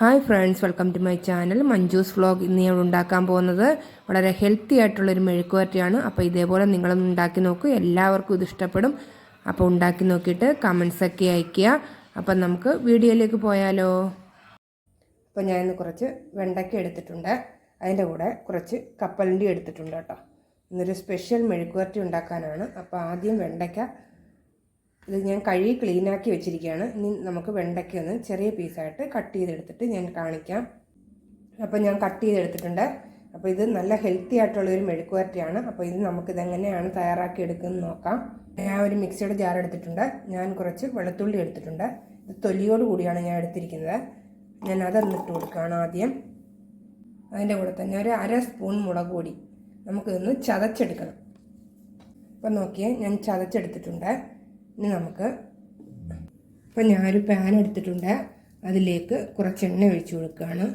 Hi friends welcome to my channel Manju's vlog ഇന്ന് ഞാൻ ഉണ്ടാക്കാൻ പോകുന്നത് വളരെ ഹെൽത്തി ആയിട്ടുള്ളൊരു മെഴുക്കുവരട്ടിയാണ്. അപ്പോൾ ഇതേപോലെ നിങ്ങളൊന്ന് ഉണ്ടാക്കി നോക്കൂ. എല്ലാവർക്കും ഇത് ഇഷ്ടപ്പെടും. അപ്പോൾ ഉണ്ടാക്കി നോക്കിയിട്ട് കമൻസൊക്കെ അയയ്ക്കുക. അപ്പം നമുക്ക് വീഡിയോയിലേക്ക് പോയാലോ? അപ്പോൾ ഞാൻ കുറച്ച് വെണ്ടയ്ക്ക എടുത്തിട്ടുണ്ട്. അതിന്റെ കൂടെ കുറച്ച് കപ്പലണ്ടി എടുത്തിട്ടുണ്ട് കേട്ടോ. ഇന്നൊരു സ്പെഷ്യൽ മെഴുക്കുവരട്ടി ഉണ്ടാക്കാനാണ്. അപ്പോൾ ആദ്യം വെണ്ടയ്ക്ക ഇത് ഞാൻ കഴുകി ക്ലീനാക്കി വെച്ചിരിക്കുകയാണ്. ഇനി നമുക്ക് വെണ്ടയ്ക്ക ഒന്ന് ചെറിയ പീസായിട്ട് കട്ട് ചെയ്തെടുത്തിട്ട് ഞാൻ കാണിക്കാം. അപ്പോൾ ഞാൻ കട്ട് ചെയ്തെടുത്തിട്ടുണ്ട്. അപ്പോൾ ഇത് നല്ല ഹെൽത്തി ആയിട്ടുള്ള ഒരു മെഴുക്കുവരട്ടിയാണ്. അപ്പോൾ ഇത് നമുക്കിതെങ്ങനെയാണ് തയ്യാറാക്കി എടുക്കുന്നത് നോക്കാം. ഞാൻ ഒരു മിക്സിയുടെ ജാർ എടുത്തിട്ടുണ്ട്. ഞാൻ കുറച്ച് വെളുത്തുള്ളി എടുത്തിട്ടുണ്ട്. ഇത് തൊലിയോട് കൂടിയാണ് ഞാൻ എടുത്തിരിക്കുന്നത്. ഞാൻ അതൊന്നിട്ട് കൊടുക്കുകയാണ് ആദ്യം. അതിന്റെ കൂടെ തന്നെ ഒരു അര സ്പൂൺ മുളക് പൊടി. നമുക്കിതൊന്ന് ചതച്ചെടുക്കണം. അപ്പം നോക്കിയേ ഞാൻ ചതച്ചെടുത്തിട്ടുണ്ട്. ഇനി നമുക്ക് ഇപ്പം ഞാനൊരു പാൻ എടുത്തിട്ടുണ്ട്. അതിലേക്ക് കുറച്ച് എണ്ണ ഒഴിച്ചു കൊടുക്കുകയാണ്.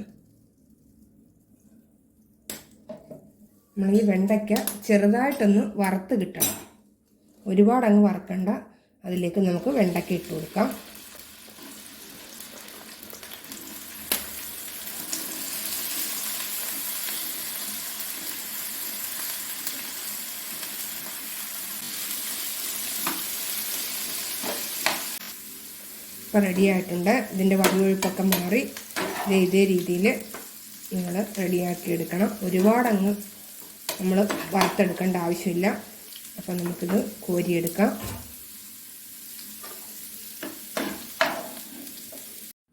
നമ്മൾ ഈ വെണ്ടയ്ക്ക ചെറുതായിട്ടൊന്ന് വറുത്ത് കിട്ടണം. ഒരുപാട് അങ്ങ് വറക്കണ്ട. അതിലേക്ക് നമുക്ക് വെണ്ടയ്ക്ക ഇട്ട് കൊടുക്കാം. ഇപ്പോൾ റെഡി ആയിട്ടുണ്ട്. ഇതിന്റെ വഴുവഴുപ്പൊക്കെ മാറി. ഇത് രീതിയിൽ നിങ്ങൾ റെഡിയാക്കി എടുക്കണം. ഒരുപാട് അങ്ങ് നമ്മൾ വറുത്തെടുക്കേണ്ട ആവശ്യമില്ല. അപ്പം നമുക്കിത് കോരിയെടുക്കാം.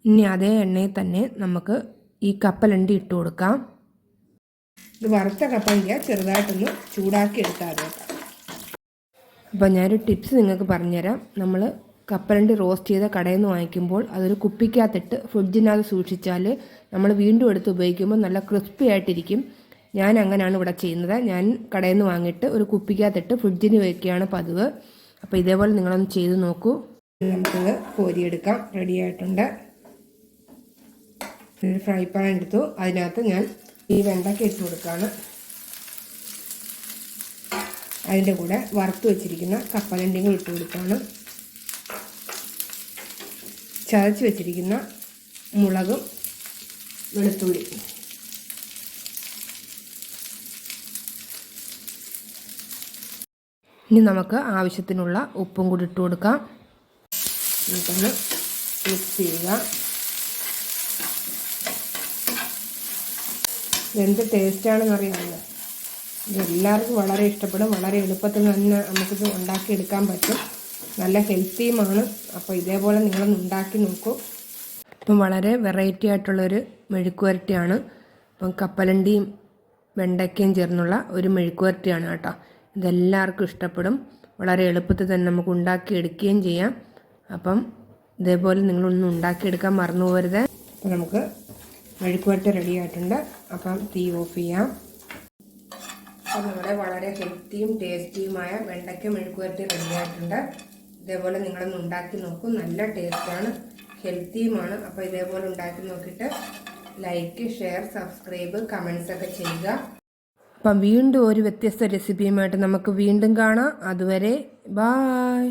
ഇനി അതേ എണ്ണയിൽ തന്നെ നമുക്ക് ഈ കപ്പലണ്ടി ഇട്ട് കൊടുക്കാം. ഇത് വറുത്ത കപ്പലിന്റെ ചെറുതായിട്ടൊന്ന് ചൂടാക്കി എടുക്കാതെ. അപ്പം ഞാനൊരു ടിപ്സ് നിങ്ങൾക്ക് പറഞ്ഞുതരാം. നമ്മൾ കപ്പലണ്ടി റോസ്റ്റ് ചെയ്ത കടയിൽ നിന്ന് വാങ്ങിക്കുമ്പോൾ അതൊരു കുപ്പിക്കകത്തിട്ട് ഫ്രിഡ്ജിനകത്ത് സൂക്ഷിച്ചാൽ നമ്മൾ വീണ്ടും എടുത്ത് ഉപയോഗിക്കുമ്പോൾ നല്ല ക്രിസ്പി ആയിട്ടിരിക്കും. ഞാൻ അങ്ങനെയാണ് ഇവിടെ ചെയ്യുന്നത്. ഞാൻ കടയിൽ നിന്ന് വാങ്ങിയിട്ട് ഒരു കുപ്പിക്കകത്തിട്ട് ഫ്രിഡ്ജിന് വയ്ക്കുകയാണ് പതിവ്. അപ്പോൾ ഇതേപോലെ നിങ്ങളൊന്ന് ചെയ്ത് നോക്കൂ. നമുക്കിത് കോരിയെടുക്കാം. റെഡി ആയിട്ടുണ്ട്. ഫ്രൈ പാൻ എടുത്തു. അതിനകത്ത് ഞാൻ ഈ വെണ്ടയ്ക്ക ഇട്ട് കൊടുക്കുകയാണ്. അതിന്റെ കൂടെ വറുത്ത് വെച്ചിരിക്കുന്ന കപ്പലണ്ടിങ്ങൾ ഇട്ട് കൊടുക്കുകയാണ്. ചതച്ച് വെച്ചിരിക്കുന്ന മുളകും വെളുത്തുള്ളി. ഇനി നമുക്ക് ആവശ്യത്തിനുള്ള ഉപ്പും കൂടി ഇട്ട് കൊടുക്കാം. നമുക്കൊന്ന് മിക്സ് ചെയ്യുക. എന്ത് ടേസ്റ്റാണെന്ന് അറിയാമല്ലോ. ഇതെല്ലാവർക്കും വളരെ ഇഷ്ടപ്പെടും. വളരെ എളുപ്പത്തിൽ തന്നെ നമുക്കിത് ഉണ്ടാക്കിയെടുക്കാൻ പറ്റും. നല്ല ഹെൽത്തിയുമാണ്. അപ്പോൾ ഇതേപോലെ നിങ്ങളൊന്ന് ഉണ്ടാക്കി നോക്കൂ. അപ്പം വളരെ വെറൈറ്റി ആയിട്ടുള്ളൊരു മെഴുക്കുവരട്ടിയാണ് അപ്പം കപ്പലണ്ടിയും വെണ്ടയ്ക്കയും ചേർന്നുള്ള ഒരു മെഴുക്കുവരട്ടിയാണ് കേട്ടോ. ഇതെല്ലാവർക്കും ഇഷ്ടപ്പെടും. വളരെ എളുപ്പത്തിൽ തന്നെ നമുക്ക് ഉണ്ടാക്കിയെടുക്കുകയും ചെയ്യാം. അപ്പം ഇതേപോലെ നിങ്ങളൊന്നും ഉണ്ടാക്കിയെടുക്കാൻ മറന്നു പോകരുത്. അപ്പം നമുക്ക് മെഴുക്കുവരട്ടി റെഡി ആയിട്ടുണ്ട്. അപ്പം തീ ഓഫ് ചെയ്യാം. അപ്പം നമ്മുടെ വളരെ ഹെൽത്തിയും ടേസ്റ്റിയുമായ വെണ്ടയ്ക്ക മെഴുക്കുവരട്ടി റെഡി ആയിട്ടുണ്ട്. ഇതേപോലെ നിങ്ങളൊന്ന് ഉണ്ടാക്കി നോക്കൂ. നല്ല ടേസ്റ്റാണ് ഹെൽത്തിയുമാണ് അപ്പോൾ ഇതേപോലെ ഉണ്ടാക്കി നോക്കിയിട്ട് ലൈക്ക് ഷെയർ സബ്സ്ക്രൈബ് കമൻസ് ഒക്കെ ചെയ്യുക. അപ്പം വീണ്ടും ഒരു വ്യത്യസ്ത റെസിപ്പിയുമായിട്ട് നമുക്ക് വീണ്ടും കാണാം. അതുവരെ ബായ്